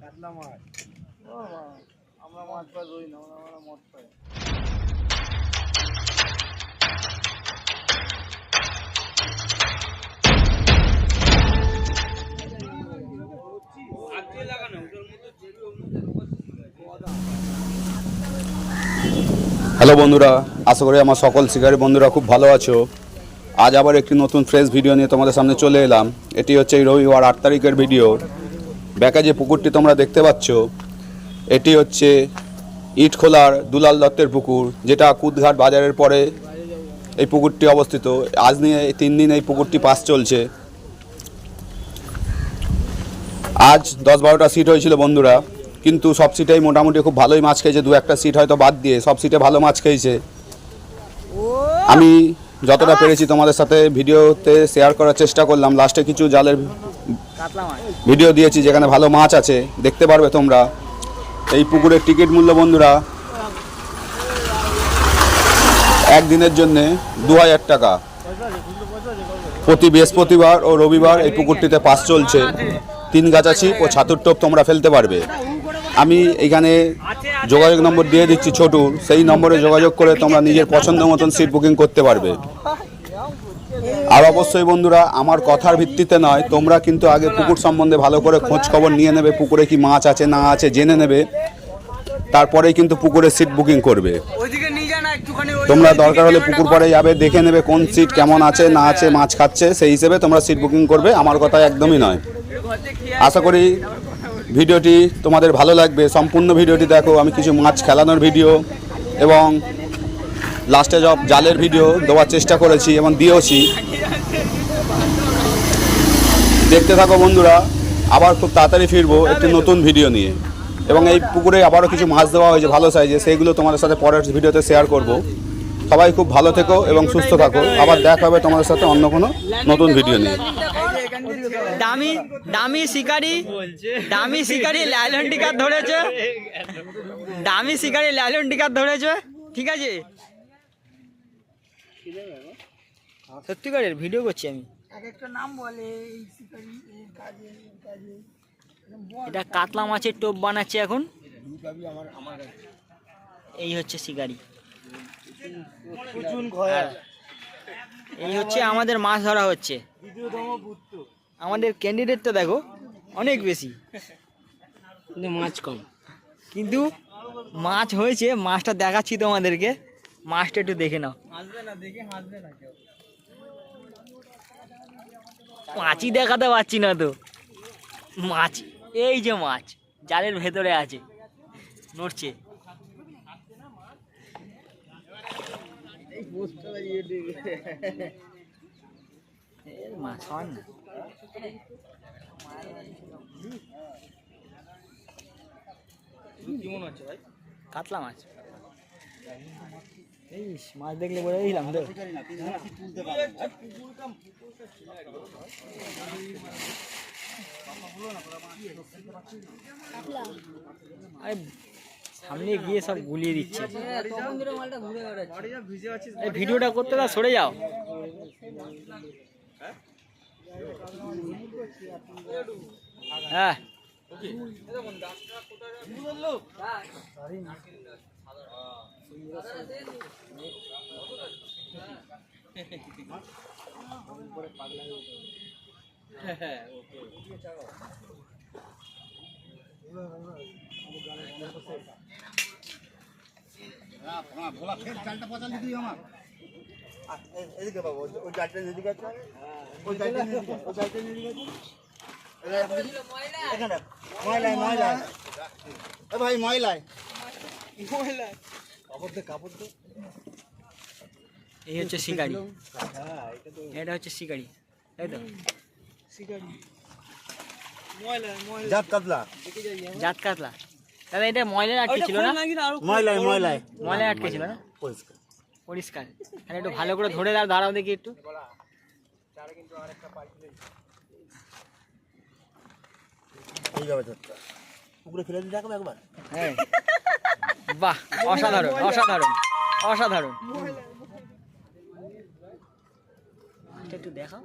কাতলা মাছ আমরা মাছ পাই রই না আমরা আমরা পাই হ্যালো বন্ধুরা, আশা করি আমার সকল শিকারী বন্ধুরা খুব ভালো আছো। আজ আবার একটি নতুন ফ্রেশ ভিডিও নিয়ে তোমাদের সামনে চলে এলাম। এটি হচ্ছে এই রবিবার আট তারিখের ভিডিও ব্যাকা যে পুকুরটি তোমরা দেখতে পাচ্ছ, এটি হচ্ছে ইটখোলার দুলাল দত্তের পুকুর, যেটা কুদঘাট বাজারের পরে এই পুকুরটি অবস্থিত। আজ নিয়ে তিন দিন এই পুকুরটি পাস চলছে। আজ দশ বারোটা সিট হয়েছিল বন্ধুরা, কিন্তু সব সিটেই মোটামুটি খুব ভালোই মাছ খেয়েছে, দু একটা সিট হয়তো বাদ দিয়ে সব সিটে ভালো মাছ খেয়েছে। আমি যতটা পেরেছি তোমাদের সাথে ভিডিওতে শেয়ার করার চেষ্টা করলাম, লাস্টে কিছু জালের ভিডিও দিয়েছি যেখানে ভালো মাছ আছে, দেখতে পারবে তোমরা। এই পুকুরের টিকিট মূল্য বন্ধুরা, একদিনের জন্য দু হাজার টাকা। প্রতি বৃহস্পতিবার ও রবিবার এই পুকুরটিতে পাস চলছে। তিন গাছা ছিপ ও ছাতুর টোপ তোমরা ফেলতে পারবে। আমি এখানে যোগাযোগ নম্বর দিয়ে দিচ্ছি ছোটুর। সেই নম্বরে যোগাযোগ করে তোমরা নিজের পছন্দ মতন সিট বুকিং করতে পারবে। আর অবশ্যই বন্ধুরা আমার কথার ভিত্তিতে নয় তোমরা কিন্তু আগে পুকুর সম্বন্ধে ভালো করে খোঁজ খবর নিয়ে নেবে পুকুরে কি মাছ আছে না আছে জেনে নেবে। তারপরেই কিন্তু পুকুরে সিট বুকিং করবে। তোমরা দরকার হলে পুকুর। পরে যাবে দেখে নেবে কোন সিট কেমন আছে না আছে মাছ খাচ্ছে সেই হিসেবে তোমরা সিট বুকিং করবে আমার কথা একদমই নয়। আশা করি ভিডিওটি তোমাদের ভালো লাগবে সম্পূর্ণ ভিডিওটি দেখো আমি কিছু মাছ খেলানোর ভিডিও এবং লাস্টে সব জালের ভিডিও দেওয়ার চেষ্টা করেছি এবং দিয়েওছি। দেখতে থাকো বন্ধুরা, আবার খুব তাড়াতাড়ি ফিরবো একটি নতুন ভিডিও নিয়ে। এবং এই পুকুরে আবারও কিছু মাছ দেওয়া হয়েছে ভালো সাইজে, সেইগুলো তোমাদের সাথে পরের ভিডিওতে শেয়ার করব। সবাই খুব ভালো থেকো এবং সুস্থ থাকো। আবার দেখা হবে তোমাদের সাথে অন্য কোনো নতুন ভিডিও নিয়ে। দামি দামি শিকারি দামি শিকারি লাইলন টিকার ধরেছে। দামি শিকারি লাইলন টিকার ধরেছে। ঠিক আছে? সত্যিকারের ভিডিও করছি আমি। এটা কাতলা মাছের টোপ বানাচ্ছে এখন। এই হচ্ছে শিকারি। এই হচ্ছে আমাদের মাছ ধরা হচ্ছে। আমাদের ক্যান্ডিডেটটা দেখো অনেক বেশি। কিন্তু মাছ কম। কিন্তু মাছ হয়েছে মাছটা দেখাচ্ছি তোমাদেরকে। মাছটা একটু দেখে নাও। মাছই দেখাতে পারছি না তো। মাছ এই যে মাছ জালের ভেতরে আছে। নড়ছে। মাছ হয় না। কাতলা মাছ। এই মাছ দেখলে বলে দিলাম তো। আরে সামনে গিয়ে সব গুলিয়ে দিচ্ছে। এই ভিডিওটা করতে দাও সরে যাও। হ্যাঁ। এদিকে বাবু ওই- জালটা এদিকে আছে ওই এদিকে ওই জালটা এদিকে আছে এখানে ময়লায় ময়লায় এ ভাই ময়লায়। ময়লায়। এই হচ্ছে শিকারি। এটা হচ্ছে শিকারি তাই তো? জাত কাতলা। জাত কাতলা। দাদা এটা ময়লায় আটকে ছিল না? ময়লায় ময়লায়। ময়লায় আটকে ছিল না পরিষ্কার। পরিষ্কার। তাহলে একটু ভালো করে ধরে দাও দাঁড়াও দেখি একটু। এইভাবে ধরতে পুকুরে ফেলে দিয়ে রাখবে একবার। হ্যাঁ। বাহ অসাধারণ অসাধারণ অসাধারণ। একটু দেখাও।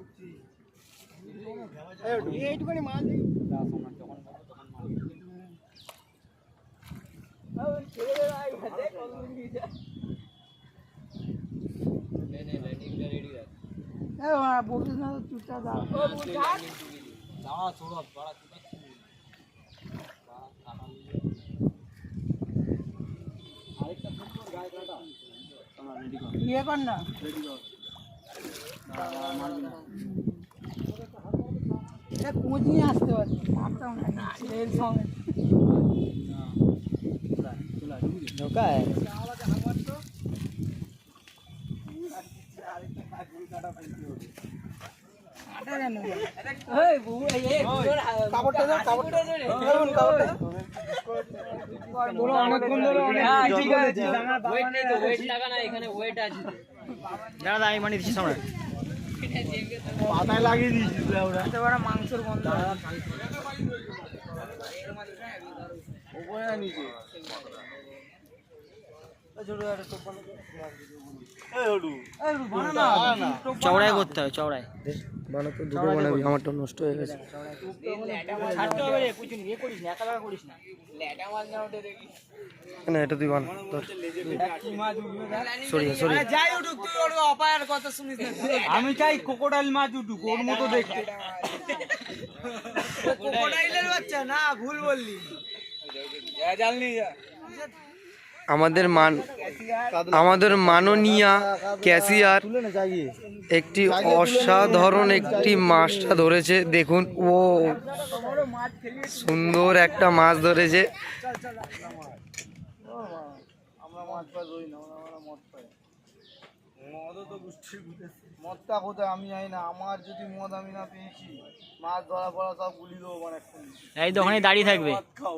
চুপচাপ ইয়ে কর না পুঁজি আসতে পারছি পারতাম না এর সঙ্গে ঢোকায় কাপড়টা দাও কাপড়টা দাদা আমি মানে দিচ্ছি সামনে। পাতায় লাগিয়ে বড় মাংসের গন্ধ। নিচে। চওড়ায় করতে হবে চওড়ায়। বানাতে দুটো বানাবি আমারটা নষ্ট হয়ে গেছে ছাড়তে হবে রে কুচুনি এ করিস না একা একা করিস না না এটা তুই বানা ধর। সরিয়ে সরিয়ে যাই উঠুক তুই ওর অপায়ের কথা শুনিস আমি চাই কোকোডাইল মাছ উঠুক ওর মতো দেখতে। ক্রোকোডাইলের বাচ্চা না ভুল বললি। আমাদের মান আমাদের মাননীয়া ক্যাশিয়ার একটি অসাধারণ একটি মাছটা ধরেছে। দেখুন ও সুন্দর একটা মাছ ধরেছে। আমরা মাছ পাই রই না আমরা আমরা মদ পাই মদও তো গোষ্ঠীর মদটা কোথায়? আমি জানি না। আমার যদি মদ আমি না পেয়েছি মাছ ধরা পড়া সব গুলি দেবো মানে এই দোকানে দাঁড়িয়ে থাকবে। খাব।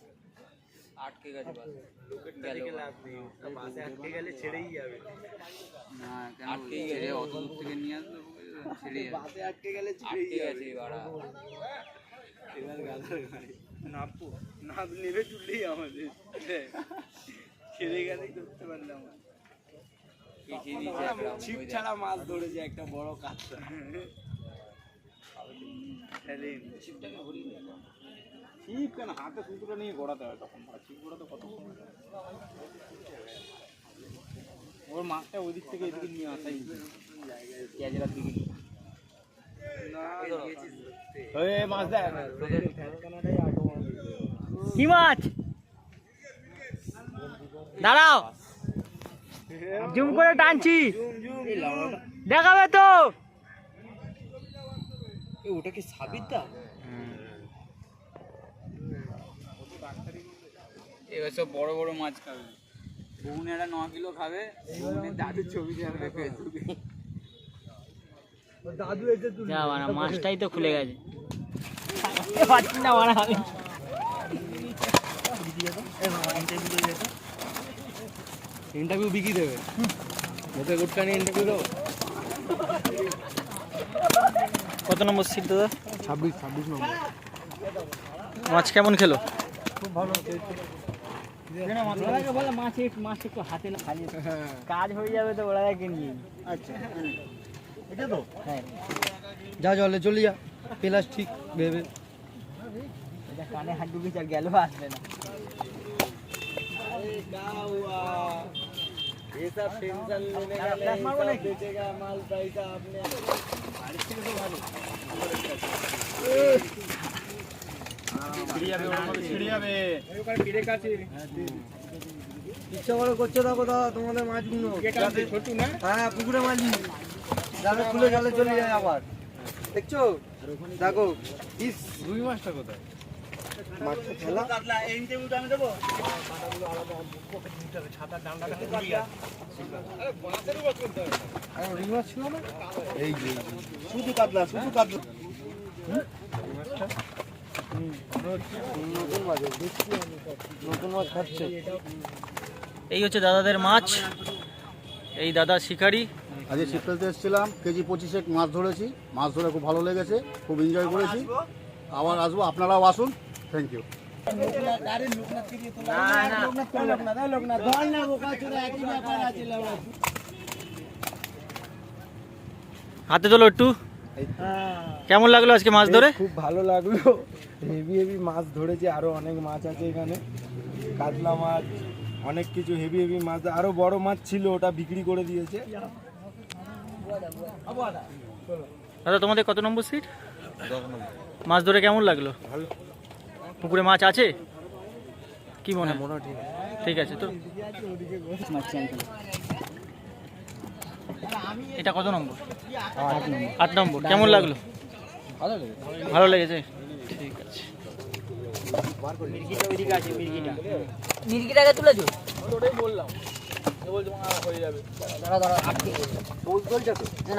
আকাশ তুই যা তোর জন্য হয় আমার ওখান থেকেই কাতলাটা উঠবে আহা, বাসের তলা মাছ ঢুকছে বাসে আটকে গেলে ছিঁড়েই যাবে। এবার গাধার গাড়ি। নাপো। না নেবে তুললেই আমাদের। ছেড়ে গেলেই ধরতে পারলাম ছিপ ছাড়া মাছ ধরেছে একটা বড় কাতলা ছিপ কেন? হাতে সুতোটা নিয়ে গড়াতে হয় তখন ছিপ গড়াতে কত ওর মাছটা ওই দিক থেকে এদিকে নিয়ে আসাই পেঁয়াজের দিকে মাছ দেখ। কি মাছ? দাঁড়াও। জুম করে টানছি। দেখাবে তো। ওটা কি সাবিতা? এবার সব বড় বড় মাছ খাবে। বউনেরা ন কিলো খাবে বউনের দাদুর ছবি দেখাবে ফেসবুকে। দাদু এসে যা বানা মাছটাই তো খুলে গেছে। পাচ্ছি না বানা আমি। ইন্টারভিউ বিকি দেবে। মুখে গুটকা নিয়ে ইন্টারভিউ দেবো। কত নম্বর সিট দাদা? ছাব্বিশ ছাব্বিশ নম্বর। মাছ কেমন খেলো? খুব ভালো বলে মাছ মাছ একটু হাতে না খালি হ্যাঁ। কাজ হয়ে যাবে তো ওরা নিয়ে আচ্ছা হ্যাঁ। এটা তো? হ্যাঁ। যা জলে চলে যা প্লাস্টিক ভেবে। এটা কানে হাত ডুবি চার গেল আসবে না। মাল পয়সা আপনি। ইচ্ছা করে করছে দেখো দাদা তোমাদের মাছগুলো হ্যাঁ পুকুরে মাঝি জালে খুলে জালে চলে যায় আবার দেখছ দেখো ইস রুই মাছটা কোথায় মাছ শুধু কাতলা শুধু কাতলা। এই হচ্ছে দাদাদের মাছ। এই দাদা শিকারি। আজকে ফেলতে এসেছিলাম কেজি পঁচিশে মাছ ধরেছি। মাছ ধরে খুব ভালো লেগেছে খুব এনজয় করেছি। আবার আসব আপনারাও আসুন। থ্যাংক ইউ হাতে তোলো একটু। কেমন লাগল আজকে মাছ ধরে? খুব ভালো লাগল। হেভি হেভি মাছ ধরেছে আরও অনেক মাছ আছে এখানে। কাতলা মাছ অনেক কিছু হেভি হেভি মাছ আরও বড় মাছ ছিল ওটা বিক্রি করে দিয়েছে। দাদা তোমাদের কত নম্বর সিট মাছ ধরে কেমন লাগল? ভালো। পুকুরে মাছ আছে? কি মনে মনে ঠিক আছে তো এটা কত নম্বর? আট নম্বর। কেমন লাগল? ভালো লেগেছে। ঠিক আছে। মির্গিটাকে তুলেছো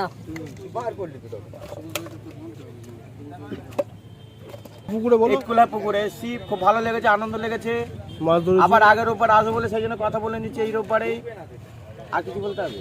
না পুকুরে বলো। খোলা পুকুরে খুব ভালো লেগেছে আনন্দ লেগেছে। আবার আগের রোববার আসব বলে সেই জন্য কথা বলে নিচ্ছে এই রোববারেই। আর কিছু বলতে হবে?